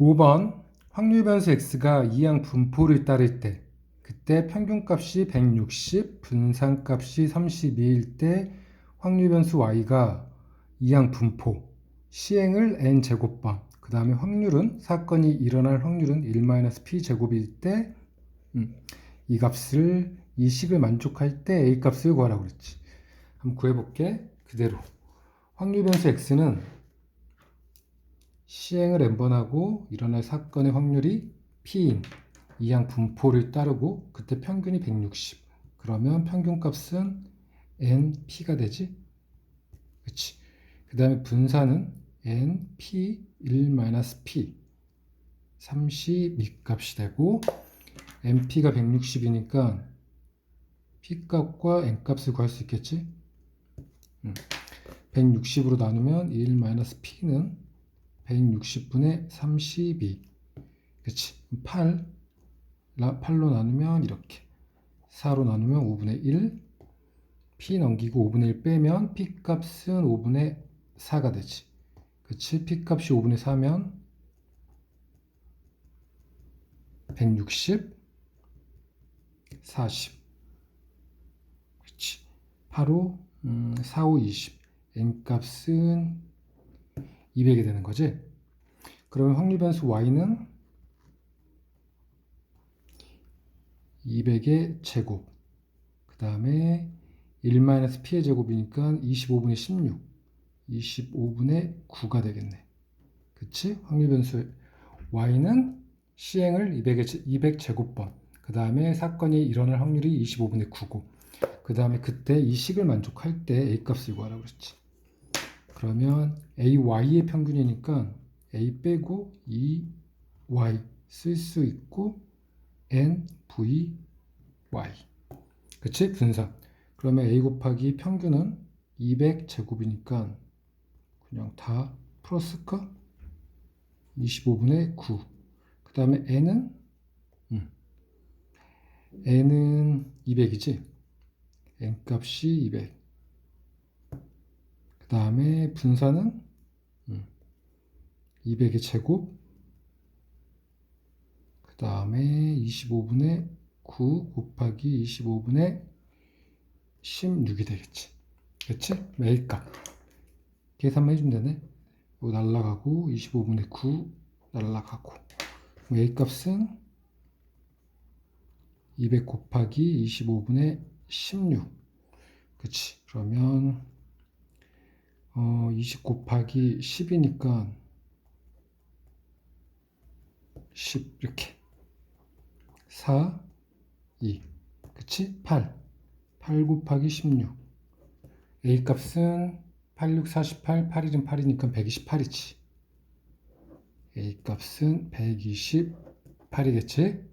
5번 확률 변수 x가 이항 분포를 따를 때 그때 평균값이 160, 분산값이 32일 때 확률 변수 y가 이항 분포 시행을 n 제곱번 그 다음에 확률은 사건이 일어날 확률은 1-p 제곱일 때 음, 이 값을 이 식을 만족할 때 a 값을 구하라고 그랬지. 한번 구해볼게. 그대로. 확률 변수 x는 시행을 n번 하고 일어날 사건의 확률이 p인 이항 분포를 따르고 그때 평균이 160. 그러면 평균값은 np가 되지. 그렇지. 그 다음에 분산은 np 1-p 32 값이 되고 np가 160이니까 p 값과 n 값을 구할 수 있겠지? 160으로 나누면 1-p는 160분의 32 그치. 8 8로 나누면 이렇게. 4로 나누면 5분의 1 p 넘기고 5분의 1 빼면 p 값은 5분의 4가 되지. 그치. p 값이 5분의 4면 160 40 그치. 8호 음, 4, 5, 20 n 값은 200이 되는 거지? 그러면 확률 변수 y는 200의 제곱. 그 다음에 1-p의 제곱이니까 25분의 16 25분의 9가 되겠네. 그치? 확률 변수 y는 시행을 200의, 200 제곱번. 그 다음에 사건이 일어날 확률이 25분의 9고. 그 다음에 그때 이 식을 만족할 때 a 값을 구하라고 그랬지 그러면 ay의 평균이니까 a 빼고 2y 쓸 수 있고 n v y 그치? 분산 그러면 a 곱하기 평균은 200 제곱이니까 그냥 다 플러스까? 25분의 9. 그 다음에 n은 음, n은 200이지. n 값이 200. 그 다음에 분산은 음, 200의 제곱. 그 다음에 25분의 9 곱하기 25분의 16이 되겠지. 그치? 매일값. 계산만 해주면 되네. 이거 날라가고 25분의 9 날라가고 A 값은 200 곱하기 25분의 16 그치 그러면 어, 20 곱하기 10이니까 10 이렇게. 4 2 그치? 8 8 곱하기 16 A 값은 86, 48, 8일은 8이니까 128이지. A 값은 128이겠지?